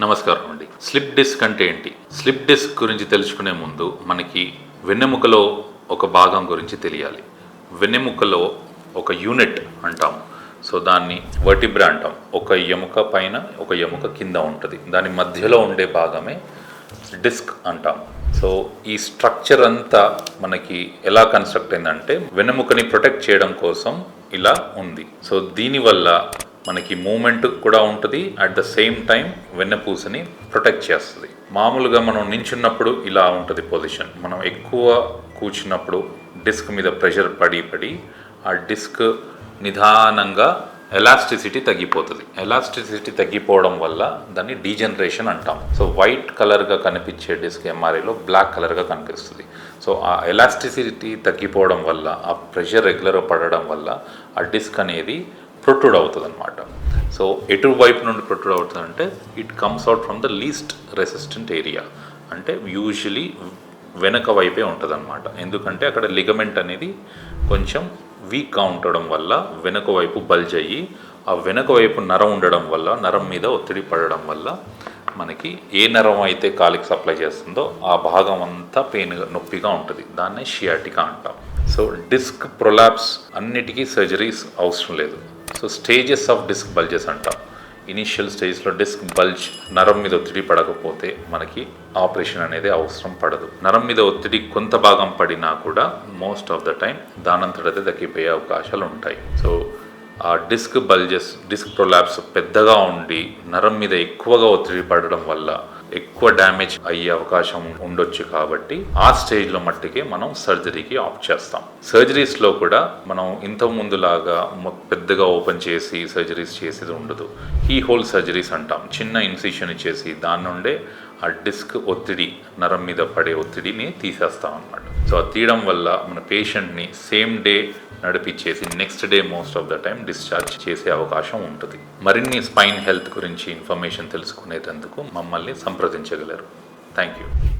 నమస్కారం అండి. Slip disc అంటే ఏంటి? స్లిప్ డిస్క్ గురించి తెలుసుకునే ముందు మనకి వెన్నెముకలో ఒక భాగం గురించి తెలియాలి. వెన్నెముకలో ఒక యూనిట్ అంటాం సో దాన్ని వర్టిబ్రా అంటాం. ఒక ఎముక పైన ఒక ఎముక కింద ఉంటుంది. దాని మధ్యలో ఉండే భాగమే డిస్క్ అంటాం. సో ఈ స్ట్రక్చర్ అంతా మనకి ఎలా కన్స్ట్రక్ట్ అయిందంటే వెన్నెముకని ప్రొటెక్ట్ చేయడం కోసం ఇలా ఉంది. సో దీనివల్ల మనకి మూమెంట్ కూడా ఉంటుంది. అట్ ద సేమ్ టైం వెన్నపూసని ప్రొటెక్ట్ చేస్తుంది. మామూలుగా మనం నించున్నప్పుడు ఇలా ఉంటుంది పొజిషన్ మనం ఎక్కువ కూర్చున్నప్పుడు డిస్క్ మీద ప్రెషర్ పడి పడి ఆ డిస్క్ నిదానంగా ఎలాస్టిసిటీ తగ్గిపోతుంది. ఎలాస్టిసిటీ తగ్గిపోవడం వల్ల దాన్ని డీజనరేషన్ అంటాం. సో వైట్ కలర్గా కనిపించే డిస్క్ ఎంఆర్ఐలో బ్లాక్ కలర్గా కనిపిస్తుంది. సో ఆ ఎలాస్టిసిటీ తగ్గిపోవడం వల్ల ఆ ప్రెషర్ రెగ్యులర్గా పడడం వల్ల ఆ డిస్క్ అనేది ప్రొట్రూడ్ అవుతుంది అనమాట సో ఎటువైపు నుండి ప్రొట్రూడ్ అవుతుంది అంటే it comes out from the least resistant area అంటే యూజువలీ వెనక వైపే ఉంటుంది అనమాట ఎందుకంటే అక్కడ లిగమెంట్ అనేది కొంచెం వీక్గా ఉండడం వల్ల వెనక వైపు బల్జ్ అయ్యి ఆ వెనక వైపు నరం ఉండడం వల్ల నరం మీద ఒత్తిడి పడడం వల్ల మనకి ఏ నరం అయితే కాలికి సప్లై చేస్తుందో ఆ భాగం అంతా పెయిన్ నొప్పిగా ఉంటుంది. దాన్నే షియాటికా అంటాం. సో డిస్క్ ప్రొలాప్స్ అన్నిటికీ సర్జరీస్ అవసరం లేదు. So stages of disc bulges అంటాం. ఇనీషియల్ స్టేజ్లో డిస్క్ బల్జ్ నరం మీద ఒత్తిడి పడకపోతే మనకి ఆపరేషన్ అనేది అవసరం పడదు. నరం మీద ఒత్తిడి కొంత భాగం పడినా కూడా మోస్ట్ ఆఫ్ ద టైం దానంతటదే తగ్గిపోయే అవకాశాలు ఉంటాయి. సో ఆ డిస్క్ బల్జెస్ డిస్క్ ప్రొలాప్స్ పెద్దగా ఉండి నరం మీద ఎక్కువగా ఒత్తిడి పడడం వల్ల ఎక్కువ డ్యామేజ్ అయ్యే అవకాశం ఉండొచ్చు కాబట్టి ఆ స్టేజ్లో మట్టికే మనం సర్జరీకి ఆప్ట్ చేస్తాం. సర్జరీస్లో కూడా మనం ఇంతకుముందు లాగా పెద్దగా ఓపెన్ చేసి సర్జరీస్ చేసేది ఉండదు. హీ హోల్ సర్జరీస్ అంటాం. చిన్న ఇన్సిషన్ చేసి దాని నుండే ఆ డిస్క్ ఒత్తిడి నరం మీద పడే ఒత్తిడిని తీసేస్తాం అన్నమాట. సో అది తీయడం వల్ల మన పేషెంట్ని same day నడిపించేసి next day most of the time discharge చేసే అవకాశం ఉంటుంది. మరిన్ని స్పైన్ హెల్త్ గురించి ఇన్ఫర్మేషన్ తెలుసుకునేటందుకు మమ్మల్ని సంప్రదించగలరు. Thank you